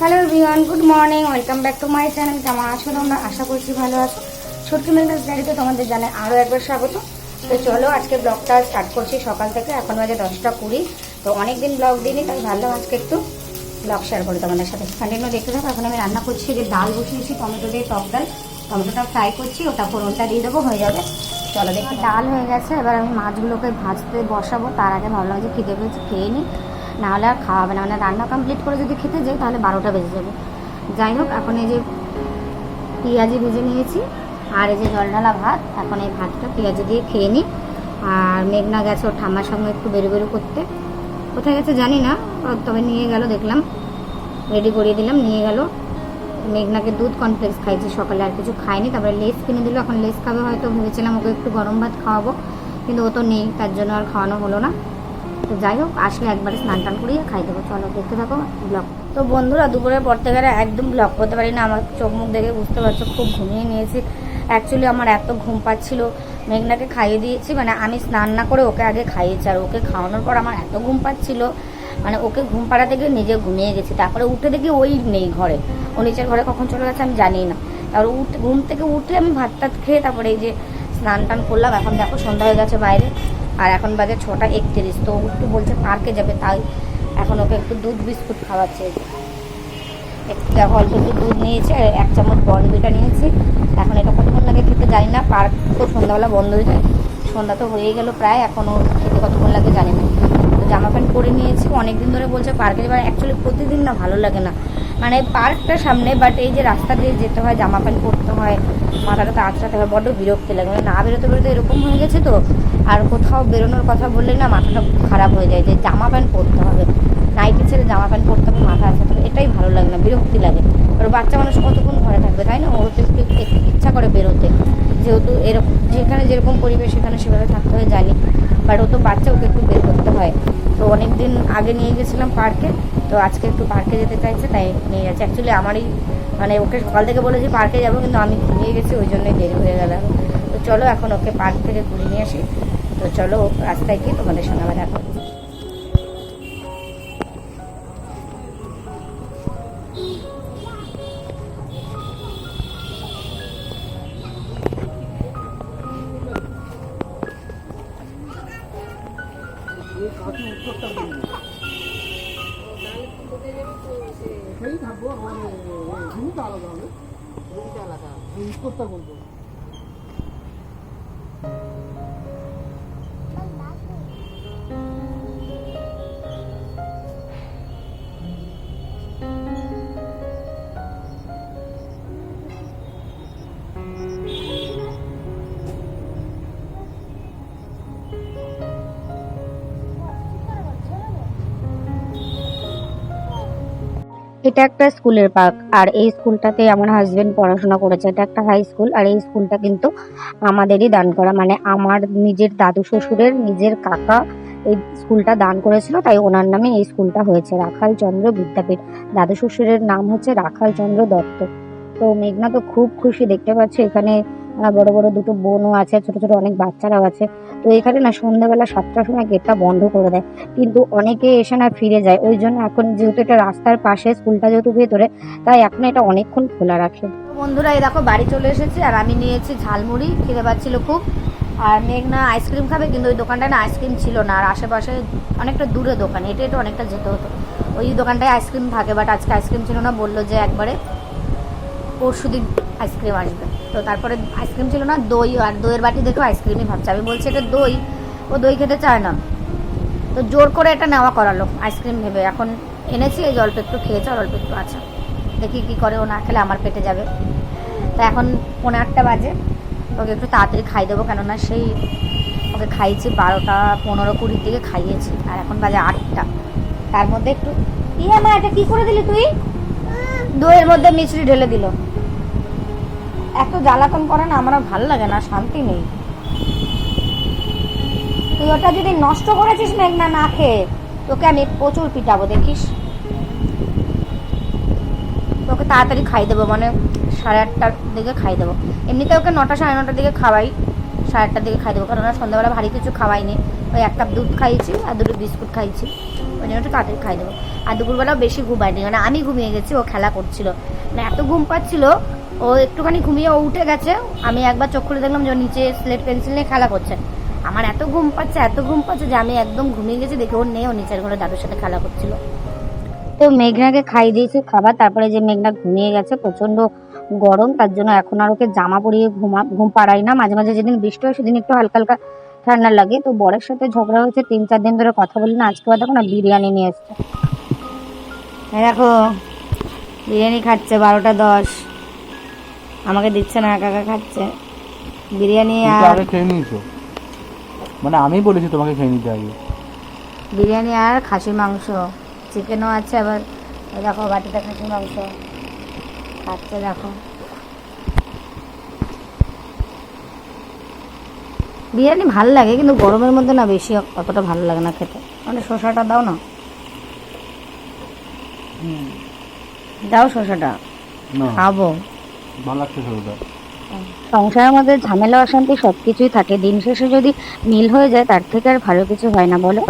Hello everyone good morning welcome back to my channel কেমন আছো তোমরা? আশা করছি ভালো আছো। ছোট্ট মেঘনাস ডায়েরিতে তোমাদের জানাই আরও একবার স্বাগত। তো চলো আজকে ব্লগটা স্টার্ট করছি সকাল থেকে, এখন বাজে দশটা কুড়ি। তো অনেক দিন ব্লগ দিইনি, তাই ভাবলাম আজকে একটু ব্লগ শেয়ার করি তোমাদের সাথে। কন্টিনিউ দেখতে থাকো, এখন আমি রান্না করছি যে ডাল বসিয়েছি, টমেটো দিয়ে টক ডাল। টমেটোটা ফ্রাই করছি, ওটা ফোড়নটা দিয়ে দেবো, হয়ে যাবে। চলো দেখো। ডাল হয়ে গেছে, এবার আমি মাছগুলোকে ভাজতে বসাবো, তার আগে ভাবলাম যে খিদে পেয়েছে, খেয়ে নিই নাহলে আর খাওয়া হবে না। মানে রান্না কমপ্লিট করে যদি খেতে যাই, তাহলে বারোটা বেজে যাবে। যাই হোক, এখন এই যে পেঁয়াজি ভেজে নিয়েছি, আর এই যে জল ঢালা ভাত, এখন এই ভাতটা পেঁয়াজি দিয়ে খেয়ে নিই। আর মেঘনা গেছে ওর ঠাম্মার সঙ্গে একটু বেরো বেরো করতে। কোথায় গেছে জানি না তবে নিয়ে গেল, দেখলাম। রেডি করিয়ে দিলাম, নিয়ে গেল। মেঘনাকে দুধ কনফ্লেক্স খাইছি সকালে আর কিছু খাইনি। তারপরে লেস কিনে দিল, এখন লেস খাবে হয়তো, ভেবেছিলাম ওকে একটু গরম ভাত খাওয়াবো। কিন্তু ও তো নেই, তার জন্য আর খাওয়ানো হলো না। তো যাই হোক, আসলে একবারে স্নান টান করিয়ে খাই দেবো। চলো, দেখতে থাকো ব্লগ তো বন্ধুরা, দুপুরের পর থেকে একদম ব্লগ করতে পারি না। আমার চোখ মুখ দেখে বুঝতে পারছ, খুব ঘুমিয়ে নিয়েছি। অ্যাকচুয়ালি আমার এত ঘুম পাচ্ছিল। মেঘনাকে খাইয়ে দিয়েছি মানে আমি স্নান না করে ওকে আগে খাইয়েছি। আর ওকে খাওয়ানোর পর আমার এত ঘুম পাচ্ছিল মানে ওকে ঘুম পাড়াতে গিয়ে নিজে ঘুমিয়ে গেছি। তারপরে উঠে দেখি ওই নেই ঘরে। ও নিচের ঘরে কখন চলে গেছে আমি জানি না। তারপরে উঠে ঘুম থেকে উঠে আমি ভাত টাত খেয়ে তারপরে এই যে স্নান টান করলাম। এখন দেখো সন্ধ্যা হয়ে গেছে বাইরে। আর এখন বাজে ছটা একত্রিশ, তো একটু বলছে পার্কে যাবে, তাই এখন ওকে একটু দুধ বিস্কুট খাওয়াচ্ছে। দেখো, অল্প একটু দুধ নিয়েছি আর এক চামচ বনবিটা নিয়েছি। এখন এটা কতক্ষণ লাগে খেতে জানি না, পার্ক তো সন্ধ্যাবেলা বন্ধ হয়ে যায়। সন্ধ্যা তো হয়েই গেল প্রায় এখনও খেতে কতক্ষণ লাগে জানি না। তো জামা প্যান্ট পরে নিয়েছি, অনেকদিন ধরে বলছে পার্কে যাবার অ্যাকচুয়ালি প্রতিদিন না ভালো লাগে না। মানে পার্কটা সামনে বাট এই যে রাস্তা দিয়ে যেতে হয়, জামা প্যান্ট পরতে হয়, মাথাটা তো আঁচড়াতে হয়, বড্ড বিরক্তি লাগে। মানে না বেরোতে বেরোতে এরকম হয়ে গেছে তো, আর কোথাও বেরোনোর কথা বললে না মাথাটা খারাপ হয়ে যায় যে জামা প্যান্ট পরতে হবে। নাইটি ছেড়ে জামা প্যান্ট পরতে হবে মাথা আছে তবে এটাই ভালো লাগে না, বিরক্তি লাগে। আর বাচ্চা মানুষ কতক্ষণ ঘরে থাকবে, তাই না? ওর একটু ইচ্ছা করে বেরোতে। যেহেতু এরকম, যেখানে যেরকম পরিবেশ, সেখানে সেভাবে থাকতে হয়, জানি। বাট ও তো বাচ্চা, ওকে একটু বের করতে হয়। তো অনেক দিন আগে নিয়ে গেছিলাম পার্কে, তো আজকে একটু পার্কে যেতে চাইছে, তাই নিয়ে যাচ্ছে অ্যাকচুয়ালি আমারই মানে ওকে সকাল থেকে বলেছি পার্কে যাব, কিন্তু আমি ঘুমিয়ে গেছি, ওই জন্যই দেরি হয়ে গেল। তো চলো এখন ওকে পার্ক থেকে ঘুরে নিয়ে আসি। তো চলো রাস্তায় গিয়ে তোমাদের সঙ্গে আবার দেখা থাকব মানে রুমটা আলাদা হবে। রুমটা আলাদা উত্তরটা বলব। এটা একটা স্কুলের পার্ক। আর এই স্কুলটাতে আমার হাজবেন্ড পড়াশোনা করেছে। এটা একটা হাই স্কুল আর এই স্কুলটা কিন্তু আমাদেরই দান করা। মানে আমার নিজের দাদু শ্বশুরের নিজের কাকা এই স্কুলটা দান করেছিল, তাই ওনার নামে এই স্কুলটা হয়েছে। রাখাল চন্দ্র বিদ্যাপীঠ। দাদু শ্বশুরের নাম হচ্ছে রাখাল চন্দ্র দত্ত। তো মেঘনা তো খুব খুশি দেখতে পাচ্ছে, এখানে বড় বড় দুটো বোনও আছে, ছোট ছোট অনেক বাচ্চারাও আছে। তো এখানে না সন্ধ্যাবেলা সাতটার সময় গেটটা বন্ধ করে দেয়। কিন্তু অনেকে এসে না ফিরে যায়। ওই জন্য এখন যেহেতু এটা রাস্তার পাশে, স্কুলটা যেহেতু ভেতরে, তাই এখন এটা অনেকক্ষণ খোলা রাখে। বন্ধুরা, এই দেখো, বাড়ি চলে এসেছি আর আমি নিয়েছি ঝালমুড়ি খেতে পাচ্ছিল খুব। আর মেঘনা আইসক্রিম খাবে, কিন্তু ওই দোকানটায় না আইসক্রিম ছিল না। আর আশেপাশে অনেকটা দূরে দোকান, এটা একটু অনেকটা যেতে হতো। ওই দোকানটায় আইসক্রিম থাকে, বাট আজকে আইসক্রিম ছিল না, বলল যে একবারে পরশু দিন আইসক্রিম আসবে। তো তারপরে আইসক্রিম ছিল না, দই আর দইয়ের বাটি দেখো, আইসক্রিমই ভাবছে। আমি বলছি, এটা দই। ও দই খেতে চায় না। তো জোর করে এটা নেওয়া করালো, আইসক্রিম ভেবে। এখন এনেছি এই অল্প একটু খেয়েছে, আর অল্প একটু আছে। দেখি কি করে ও না খেলে আমার পেটে যাবে। তো এখন পনেরো আটটা বাজে। ওকে একটু তাড়াতাড়ি খাই দেবো, কেননা সেই ওকে খাইয়েছি বারোটা পনেরো কুড়ির দিকে খাইয়েছি, আর এখন বাজে আটটা। তার মধ্যে একটু ইয়ে মা, এটা কী করে দিলি তুই? দইয়ের মধ্যে মিছরি ঢেলে দিল। এত জ্বালাতন করে না, আমার ভালো লাগে না, শান্তি নেই। তুই ওটা যদি নষ্ট করেছিস, মেঘনা, না খেয়ে, তোকে আমি প্রচুর পিটাবো, দেখিস? তোকে তাড়াতাড়ি খাই দেবো মানে সাড়ে আটটার দিকে খাই দেবো। এমনিতে ওকে নটা, সাড়ে নটার দিকে খাওয়াই, সাড়ে আটটার দিকে খাই দেবো কারণ ওরা সন্ধ্যাবেলা ভারী কিছু খাওয়াইনি। ওই এক কাপ দুধ খাইয়েছি আর দুটো বিস্কুট খাইয়েছি, ওই জন্য একটু তাড়াতাড়ি খাই দেবো। আর দুপুরবেলাও বেশি ঘুমায়নি মানে আমি ঘুমিয়ে গেছি, ও খেলা করছিল। মানে এত ঘুম পাচ্ছিল ও একটুখানি ঘুমিয়ে ও উঠে গেছে। আমি একবার চোখ খুলে দেখলাম যে নিচে স্লেট পেন্সিল নিয়ে খেলা করছে। আমার এত ঘুম পাচ্ছে, এত ঘুম পাচ্ছে যে আমি একদম ঘুমিয়ে গেছি, দেখে ওর নেই, ও নিচের ঘরে দাদুর সাথে খেলা করছিল। তো মেঘনাকে খাই দিয়েছি খাবার, তারপরে যে মেঘনা ঘুমিয়ে গেছে প্রচণ্ড গরম, তার জন্য এখন আর ওকে জামা পরিয়ে ঘুমা, ঘুম পাড়াই না। মাঝে মাঝে যেদিন বৃষ্টি হয়, সেদিন একটু হালকা হালকা ঠান্ডা লাগে। তো বরের সাথে ঝগড়া হয়েছে, তিন চার দিন ধরে কথা বলি না আজকে দেখো না বিরিয়ানি নিয়ে এসছে। দেখো, বিরিয়ানি খাচ্ছে বারোটা দশ। আমাকে দিচ্ছে না একা খাচ্ছে। বিরিয়ানি আর খেয়ে নিয়েছো। মানে আমি বলেছি তোমাকে খেয়ে নিতে আগে। বিরিয়ানি আর খাসি মাংস। চিকেনও আছে আবার এই দেখো বাটিতে খাসির মাংস। খাচ্ছে দেখো। বিরিয়ানি ভালো লাগে কিন্তু গরমের মধ্যে না বেশি অতটা ভালো লাগে না খেতে। মানে শসাটা দাও না। দাও শসাটা। খাব। ভালো সংসারের মধ্যে ঝামেলা, অশান্তি সবকিছুই থাকে। দিন শেষে যদি মিল হয়ে যায়, তার থেকে আর ভালো কিছু হয় না, বলো?